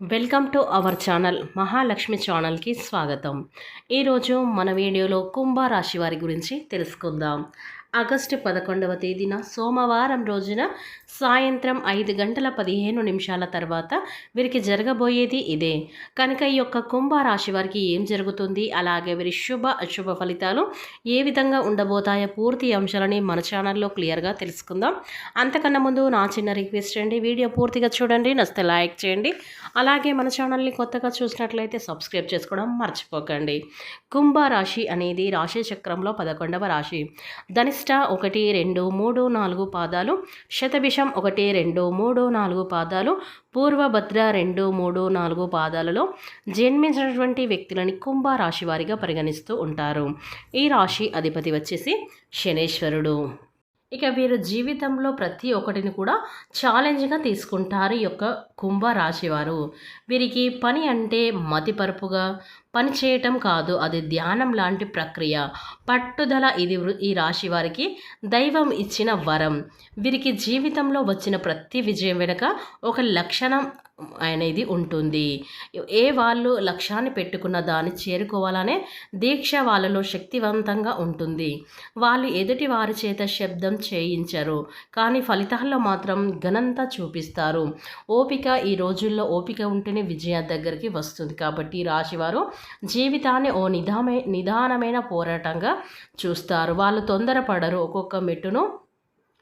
Welcome to our channel Mahalakshmi ఛానల్కి స్వాగతం. ఈరోజు మన వీడియోలో కుంభరాశి వారి గురించి తెలుసుకుందాం. ఆగస్టు పదకొండవ తేదీన సోమవారం రోజున సాయంత్రం ఐదు గంటల పదిహేను నిమిషాల తర్వాత వీరికి జరగబోయేది ఇదే. కనుక ఈ యొక్క కుంభరాశి వారికి ఏం జరుగుతుంది? అలాగే వీరి శుభ అశుభ ఫలితాలు ఏ విధంగా ఉండబోతాయో పూర్తి అంశాలని మన ఛానల్లో క్లియర్గా తెలుసుకుందాం. అంతకన్నా ముందు నా చిన్న రిక్వెస్ట్ అండి వీడియో పూర్తిగా చూడండి నచ్చితే లైక్ చేయండి. అలాగే మన ఛానల్ని కొత్తగా చూసినట్లయితే సబ్స్క్రైబ్ చేసుకోవడం మర్చిపోకండి. కుంభరాశి అనేది రాశి చక్రంలో పదకొండవ రాశి. ధనిష్ట ఒకటి రెండు మూడు నాలుగు పాదాలు శతభిషం ఒకటి రెండు మూడు నాలుగు పాదాలు పూర్వభద్ర రెండు మూడు నాలుగు పాదాలలో జన్మించినటువంటి వ్యక్తులని కుంభరాశి వారిగా పరిగణిస్తూ ఉంటారు. ఈ రాశి అధిపతి వచ్చేసి శనేశ్వరుడు. ఇక వీరు జీవితంలో ప్రతి ఒక్కటిని కూడా ఛాలెంజ్గా తీసుకుంటారు ఈ యొక్క కుంభ రాశివారు వీరికి పని అంటే మతిపరుపుగా పని చేయటం కాదు అది ధ్యానం లాంటి ప్రక్రియ. పట్టుదల ఇది వృ- ఈ రాశి వారికి దైవం ఇచ్చిన వరం. వీరికి జీవితంలో వచ్చిన ప్రతి విజయం వెనుక ఒక లక్షణం అనేది ఉంటుంది. ఏ వాళ్ళు లక్ష్యాన్ని పెట్టుకున్న దాన్ని చేరుకోవాలనే దీక్ష వాళ్ళలో శక్తివంతంగా ఉంటుంది. వాళ్ళు ఎదుటి వారి చేత శబ్దం చేయించరు కానీ ఫలితాల్లో మాత్రం ఘనంత చూపిస్తారు. ఓపిక ఈ రోజుల్లో ఓపిక ఉంటేనే విజయం దగ్గరికి వస్తుంది. కాబట్టి రాశివారు జీవితాన్ని ఓ నిదామే నిదానమైన పోరాటంగా చూస్తారు. వాళ్ళు తొందరపడరు. ఒక్కొక్క మెట్టును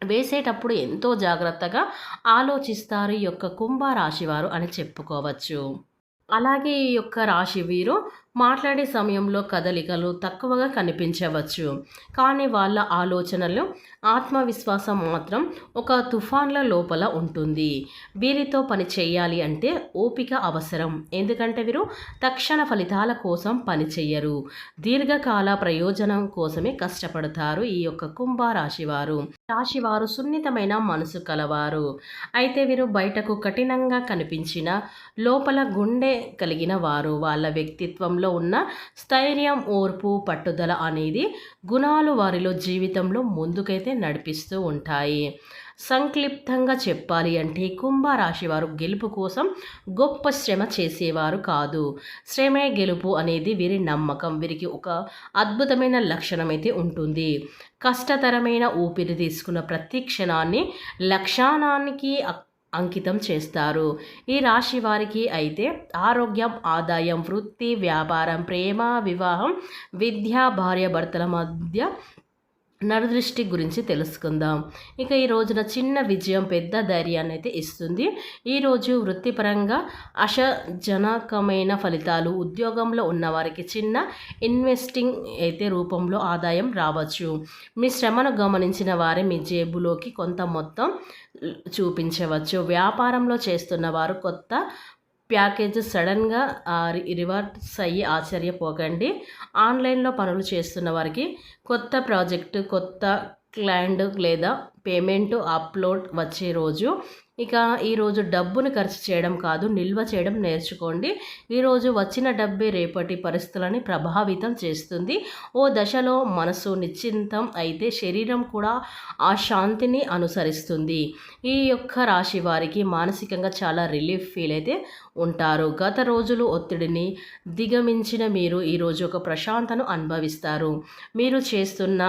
వేసేటప్పుడు ఎంతో జాగ్రత్తగా ఆలోచిస్తారు ఈ యొక్క కుంభ వారు అని చెప్పుకోవచ్చు. అలాగే ఈ యొక్క రాశి వీరు మాట్లాడే సమయంలో కదలికలు తక్కువగా కనిపించవచ్చు. కానీ వాళ్ళ ఆలోచనలు ఆత్మవిశ్వాసం మాత్రం ఒక తుఫాన్ల లోపల ఉంటుంది. వీరితో పని చేయాలి అంటే ఓపిక అవసరం. ఎందుకంటే వీరు తక్షణ ఫలితాల కోసం పని చేయరు దీర్ఘకాల ప్రయోజనం కోసమే కష్టపడతారు ఈ యొక్క కుంభరాశి వారు రాశివారు సున్నితమైన మనసు కలవారు. అయితే వీరు బయటకు కఠినంగా కనిపించిన లోపల గుండె కలిగిన వారు. వాళ్ళ వ్యక్తిత్వంలో ఉన్న స్థైర్యం ఓర్పు పట్టుదల అనేది గుణాలు వారిలో జీవితంలో ముందుకైతే నడిపిస్తూ ఉంటాయి. సంక్లిప్తంగా చెప్పాలి అంటే కుంభరాశి వారు గెలుపు కోసం గొప్ప శ్రమ చేసేవారు కాదు. శ్రమే గెలుపు అనేది వీరి నమ్మకం. వీరికి ఒక అద్భుతమైన లక్షణం అయితే ఉంటుంది. కష్టతరమైన ఊపిరి తీసుకున్న ప్రతి క్షణాన్ని లక్షణానికి అంకితం చేస్తారు. ఈ రాశి వారికి అయితే ఆరోగ్యం ఆదాయం వృత్తి వ్యాపారం ప్రేమ వివాహం విద్య భార్యాభర్తల మధ్య నరదృష్టి గురించి తెలుసుకుందాం. ఇక ఈ రోజున చిన్న విజయం పెద్ద ధైర్యాన్ని అయితే ఇస్తుంది. ఈరోజు వృత్తిపరంగా అశజనకమైన ఫలితాలు ఉద్యోగంలో ఉన్నవారికి చిన్న ఇన్వెస్టింగ్ అయితే రూపంలో ఆదాయం రావచ్చు. మీ శ్రమను గమనించిన వారే మీ జేబులోకి కొంత మొత్తం చూపించవచ్చు. వ్యాపారంలో చేస్తున్న వారు కొత్త ప్యాకేజ్ సడన్గా రివర్స్ అయ్యి ఆశ్చర్యపోకండి. ఆన్లైన్లో పనులు చేస్తున్న వారికి కొత్త ప్రాజెక్టు కొత్త క్లైంట్ లేదా పేమెంట్ అప్లోడ్ వచ్చే రోజు ఇక ఈరోజు డబ్బును ఖర్చు చేయడం కాదు నిల్వ చేయడం నేర్చుకోండి. ఈరోజు వచ్చిన డబ్బే రేపటి పరిస్థితులని ప్రభావితం చేస్తుంది. ఓ దశలో మనసు నిశ్చింతం అయితే శరీరం కూడా ఆ శాంతిని అనుసరిస్తుంది. ఈ యొక్క రాశి వారికి మానసికంగా చాలా రిలీఫ్ ఫీల్ అయితే ఉంటారు. గత రోజులు ఒత్తిడిని దిగమించిన మీరు ఈరోజు ఒక ప్రశాంతను అనుభవిస్తారు. మీరు చేస్తున్న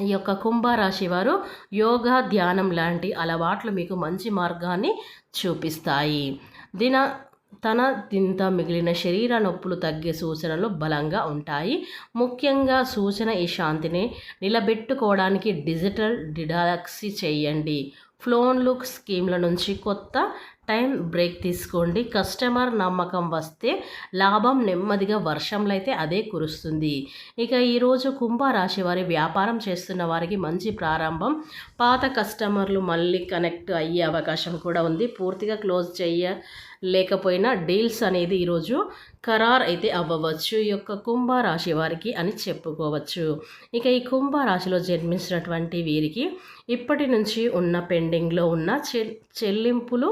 ఈ యొక్క కుంభరాశి వారు యోగా ధ్యానం లాంటి అలవాట్లు మీకు మంచి మార్గాన్ని చూపిస్తాయి. దిన తన తింత మిగిలిన శరీర నొప్పులు తగ్గే సూచనలు బలంగా ఉంటాయి. ముఖ్యంగా సూచన ఈ శాంతిని నిలబెట్టుకోవడానికి డిజిటల్ డిడాక్సీ చేయండి. ఫ్లోన్లు స్కీమ్ల నుంచి కొత్త టైం బ్రేక్ తీసుకోండి. కస్టమర్ నమ్మకం వస్తే లాభం నెమ్మదిగా వర్షంలో అయితే అదే కురుస్తుంది. ఇక ఈరోజు కుంభరాశి వారి వ్యాపారం చేస్తున్న వారికి మంచి ప్రారంభం. పాత కస్టమర్లు మళ్ళీ కనెక్ట్ అయ్యే అవకాశం కూడా ఉంది. పూర్తిగా క్లోజ్ చేయ లేకపోయినా డీల్స్ అనేది ఈరోజు ఖరార్ అయితే అవ్వవచ్చు. ఈ యొక్క కుంభరాశి వారికి అని చెప్పుకోవచ్చు. ఇక ఈ కుంభరాశిలో జన్మించినటువంటి వీరికి ఇప్పటి నుంచి ఉన్న పెండింగ్లో ఉన్న చె చెల్లింపులు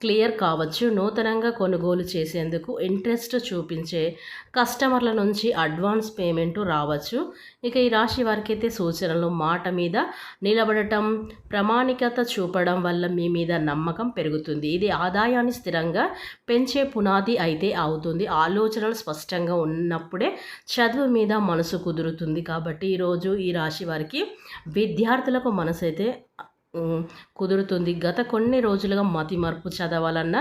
క్లియర్ కావచ్చు. నూతనంగా కొనుగోలు చేసేందుకు ఇంట్రెస్ట్ చూపించే కస్టమర్ల నుంచి అడ్వాన్స్ పేమెంట్ రావచ్చు. ఇక ఈ రాశి వారికి అయితే సూచనలు మాట మీద నిలబడటం ప్రామాణికత చూపడం వల్ల మీ మీద నమ్మకం పెరుగుతుంది. ఇది ఆదాయాన్ని స్థిరంగా పెంచే పునాది అయితే అవుతుంది. ఆలోచనలు స్పష్టంగా ఉన్నప్పుడే చదువు మీద మనసు కుదురుతుంది. కాబట్టి ఈరోజు ఈ రాశి వారికి విద్యార్థులకు మనసు అయితే కుదురుతుంది. గత కొన్ని రోజులుగా మతి మరుపు చదవాలన్నా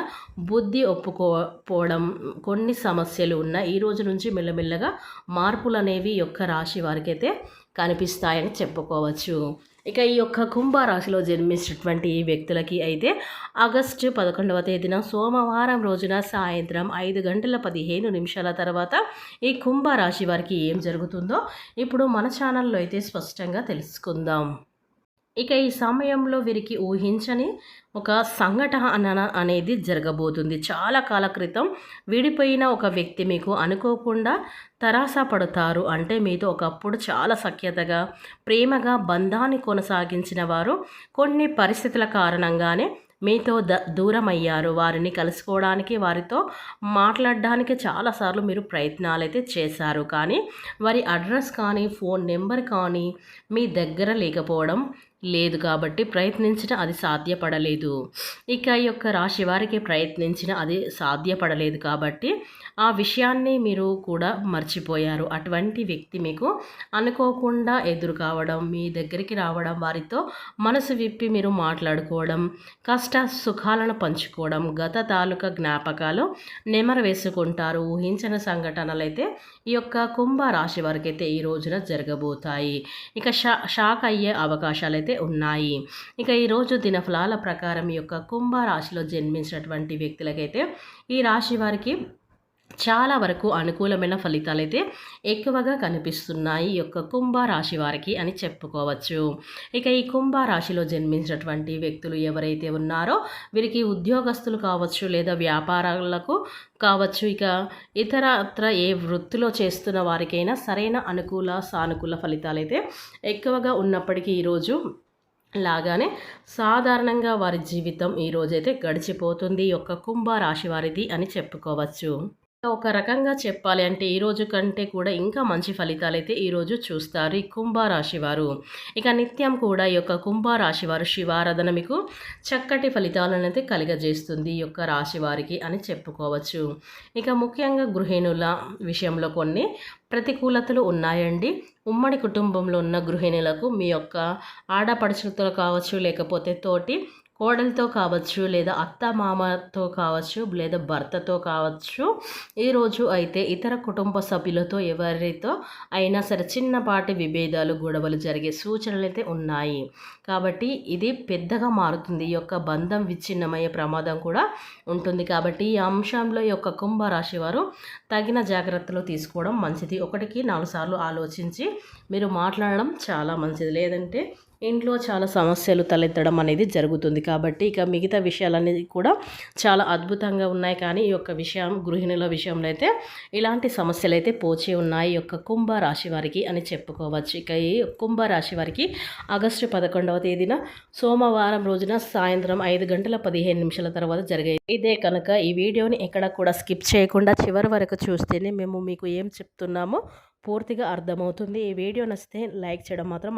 బుద్ధి ఒప్పుకోపోవడం కొన్ని సమస్యలు ఉన్న ఈ రోజు నుంచి మెల్లమెల్లగా మార్పులు అనేవి యొక్క రాశి వారికి అయితే కనిపిస్తాయని చెప్పుకోవచ్చు. ఇక ఈ యొక్క కుంభరాశిలో జన్మించినటువంటి ఈ వ్యక్తులకి అయితే ఆగస్టు పదకొండవ తేదీన సోమవారం రోజున సాయంత్రం ఐదు గంటల పదిహేను నిమిషాల తర్వాత ఈ కుంభరాశి వారికి ఏం జరుగుతుందో ఇప్పుడు మన ఛానల్లో అయితే స్పష్టంగా తెలుసుకుందాం. ఇక ఈ సమయంలో వీరికి ఊహించని ఒక సంఘటన అనేది జరగబోతుంది. చాలా కాల క్రితం విడిపోయిన ఒక వ్యక్తి మీకు అనుకోకుండా తరాస పడతారు. అంటే మీతో ఒకప్పుడు చాలా సఖ్యతగా ప్రేమగా బంధాన్ని కొనసాగించిన వారు కొన్ని పరిస్థితుల కారణంగానే మీతో ద దూరం అయ్యారు వారిని కలుసుకోవడానికి వారితో మాట్లాడడానికి చాలాసార్లు మీరు ప్రయత్నాలు అయితే చేశారు. కానీ వారి అడ్రస్ కానీ ఫోన్ నెంబర్ కానీ మీ దగ్గర లేకపోవడం లేదు కాబట్టి ప్రయత్నించిన అది సాధ్యపడలేదు. ఇక ఈ యొక్క రాశి వారికి ప్రయత్నించిన అది సాధ్యపడలేదు కాబట్టి ఆ విషయాన్ని మీరు కూడా మర్చిపోయారు. అటువంటి వ్యక్తి మీకు అనుకోకుండా ఎదురు కావడం మీ దగ్గరికి రావడం వారితో మనసు విప్పి మీరు మాట్లాడుకోవడం కష్ట సుఖాలను పంచుకోవడం గత తాలూకా జ్ఞాపకాలు నెమర వేసుకుంటారు. ఊహించిన సంఘటనలు అయితే ఈ యొక్క కుంభ రాశి వారికి అయితే ఈ రోజున జరగబోతాయి. ఇక షా షాక్ అయ్యే అవకాశాలు అయితే ఉన్నాయి. ఇక ఈరోజు దినఫలాల ప్రకారం యొక్క కుంభ రాశిలో జన్మించినటువంటి వ్యక్తులకైతే ఈ రాశి వారికి చాలా వరకు అనుకూలమైన ఫలితాలు అయితే ఎక్కువగా కనిపిస్తున్నాయి ఈ యొక్క కుంభ రాశి వారికి అని చెప్పుకోవచ్చు. ఇక ఈ కుంభ రాశిలో జన్మించినటువంటి వ్యక్తులు ఎవరైతే ఉన్నారో వీరికి ఉద్యోగస్తులు కావచ్చు లేదా వ్యాపారాలకు కావచ్చు ఇక ఇతరత్ర ఏ వృత్తిలో చేస్తున్న వారికైనా సరైన అనుకూల సానుకూల ఫలితాలు అయితే ఎక్కువగా ఉన్నప్పటికీ ఈరోజు లాగానే సాధారణంగా వారి జీవితం ఈ రోజైతే గడిచిపోతుంది ఈ యొక్క కుంభ రాశి వారిది అని చెప్పుకోవచ్చు. ఒక రకంగా చెప్పాలి అంటే ఈ రోజు కంటే కూడా ఇంకా మంచి ఫలితాలు అయితే ఈరోజు చూస్తారు ఈ కుంభరాశి వారు. ఇక నిత్యం కూడా ఈ యొక్క కుంభరాశి వారు శివారాధన మీకు చక్కటి ఫలితాలను అయితే కలిగజేస్తుంది ఈ యొక్క రాశి వారికి అని చెప్పుకోవచ్చు. ఇక ముఖ్యంగా గృహిణుల విషయంలో కొన్ని ప్రతికూలతలు ఉన్నాయండి. ఉమ్మడి కుటుంబంలో ఉన్న గృహిణులకు మీ యొక్క ఆడపడుచులతో కావచ్చు లేకపోతే తోటి కోడలతో కావచ్చు లేదా అత్త మామతో కావచ్చు లేదా భర్తతో కావచ్చు ఈరోజు అయితే ఇతర కుటుంబ సభ్యులతో ఎవరితో అయినా సరే చిన్నపాటి విభేదాలు గొడవలు జరిగే సూచనలు అయితే ఉన్నాయి. కాబట్టి ఇది పెద్దగా మారుతుంది. ఈ యొక్క బంధం విచ్ఛిన్నమయ్యే ప్రమాదం కూడా ఉంటుంది. కాబట్టి ఈ అంశంలో ఈ యొక్క కుంభరాశి వారు తగిన జాగ్రత్తలు తీసుకోవడం మంచిది. ఒకటికి నాలుగు సార్లు ఆలోచించి మీరు మాట్లాడడం చాలా మంచిది. లేదంటే ఇంట్లో చాలా సమస్యలు తలెత్తడం అనేది జరుగుతుంది కాబట్టి ఇక మిగతా విషయాలనేది కూడా చాలా అద్భుతంగా ఉన్నాయి. కానీ ఈ యొక్క విషయం గృహిణుల విషయంలో అయితే ఇలాంటి సమస్యలు అయితే పోచి ఉన్నాయి. ఈ యొక్క కుంభ రాశి వారికి అని చెప్పుకోవచ్చు. ఇక ఈ కుంభ రాశి వారికి ఆగస్టు పదకొండవ తేదీన సోమవారం రోజున సాయంత్రం ఐదు గంటల పదిహేను నిమిషాల తర్వాత జరిగే ఇదే కనుక ఈ వీడియోని ఎక్కడ కూడా స్కిప్ చేయకుండా చివరి వరకు చూస్తేనే మేము మీకు ఏం చెప్తున్నామో పూర్తిగా అర్థమవుతుంది. ఈ వీడియో నచ్చితే లైక్ చేయడం మాత్రం